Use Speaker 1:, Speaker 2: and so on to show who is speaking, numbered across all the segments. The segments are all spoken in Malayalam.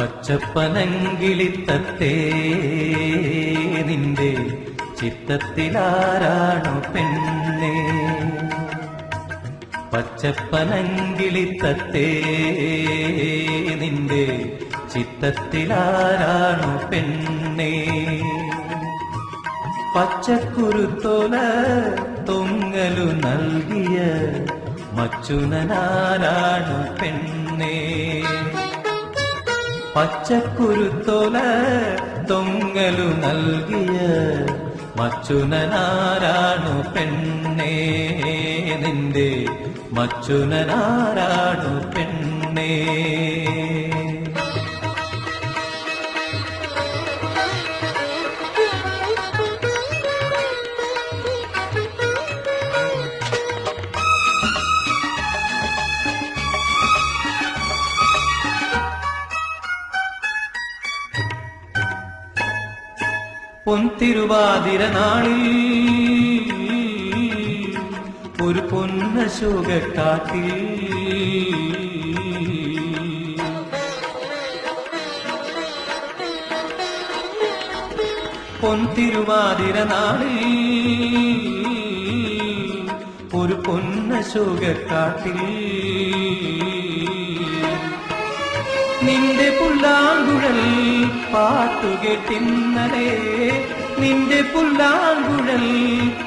Speaker 1: പച്ചപ്പനങ്കിളിത്തത്തേ നിന്റെ ചിത്തത്തിലാരാണു പെണ്ണേ? പച്ചപ്പനങ്കിളിത്തത്തേ നിന്റെ ചിത്തത്തിലാരാണു പെണ്ണേ? പച്ചക്കുരുത്തോല തൊങ്ങലു നൽകിയ മച്ചുനാരാണു പെണ്ണേ? പച്ചക്കുരുത്തോല തൊങ്ങലു നൽകിയ മച്ചുനാരാണു പെണ്ണേ നിന്റെ മച്ചുനാരാണു പെണ്ണേ. പൊൻതിരുവാതിര നാളിൽ ഒരു പൊന്നശോകക്കാട്ടിൽ പൊൻതിരുവാതിര നാളിൽ ഒരു പൊന്നശോകക്കാട്ടിൽ നിന്റെ പുല്ലാങ്കുഴൽ പാട്ടുകെട്ടിന്നലെ. നിന്റെ പുല്ലാങ്കുഴൽ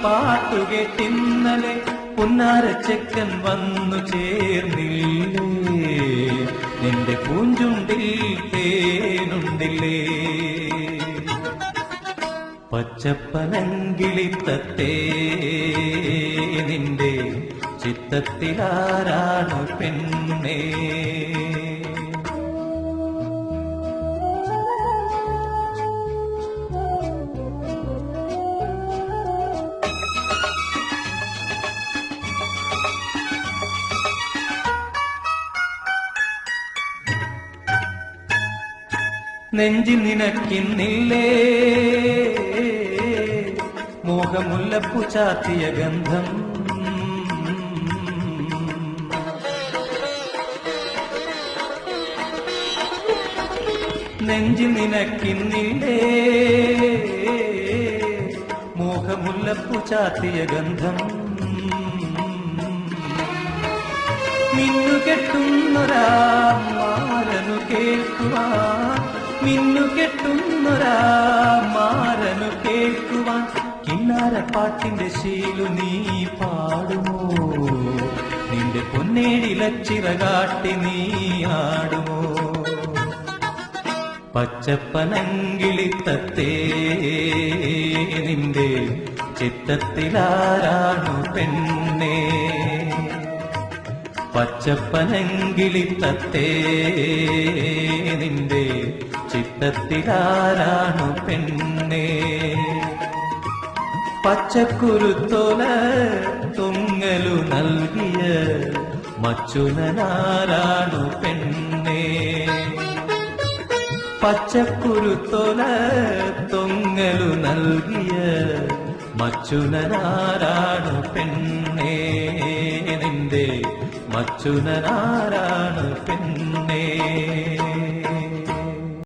Speaker 1: പാട്ടുകെട്ടിന്നലെ. പുന്നാരച്ചക്കൻ വന്നു ചേർന്നില്ലേ. നിന്റെ പൂഞ്ചുണ്ടിൽ തേനുണ്ടില്ലേ. പച്ചപ്പനങ്കിളിത്തത്തേ നിന്റെ ചിത്തത്തിലാരാണ് പെണ്ണേ. നെഞ്ചിൽ നിനക്കിന്നില്ലേ? മോഹമുല്ലപ്പു ചാത്തിയ ഗന്ധം. നെഞ്ചിൽ നിനക്കിന്നില്ലേ? മോഹമുല്ലപ്പു ചാത്തിയ ഗന്ധം. നിന്നു കെട്ടുന്നൊരാ മാരനു കേൾക്കുവാൻ മിന്നു കെട്ടുന്നൊരാ മാരനു കേൾക്കുവാൻ കിന്നാരപ്പാട്ടിന്റെ ശീലു നീ പാടുമോ? നിന്റെ പൊന്നേടിലച്ചിറകാട്ടി നീ ആടുമോ? പച്ചപ്പനങ്കിളിത്തത്തേ നിന്റെ ചിത്തത്തിലാരാണു പെണ്ണേ? പച്ചപ്പനങ്കിളിത്തത്തേ നിന്റെ ചിത്തത്തിലാരാണു പെണ്ണേ? പച്ചക്കുരുത്തോല തുങ്ങലു നൽകിയ മച്ചുനാരാണു പെണ്ണേ? പച്ചക്കുരുത്തോല തുങ്ങലു നൽകിയ മച്ചുനാരാണു പെണ്ണേ? നിന്റെ മച്ചുനാരാണു പെണ്ണേ?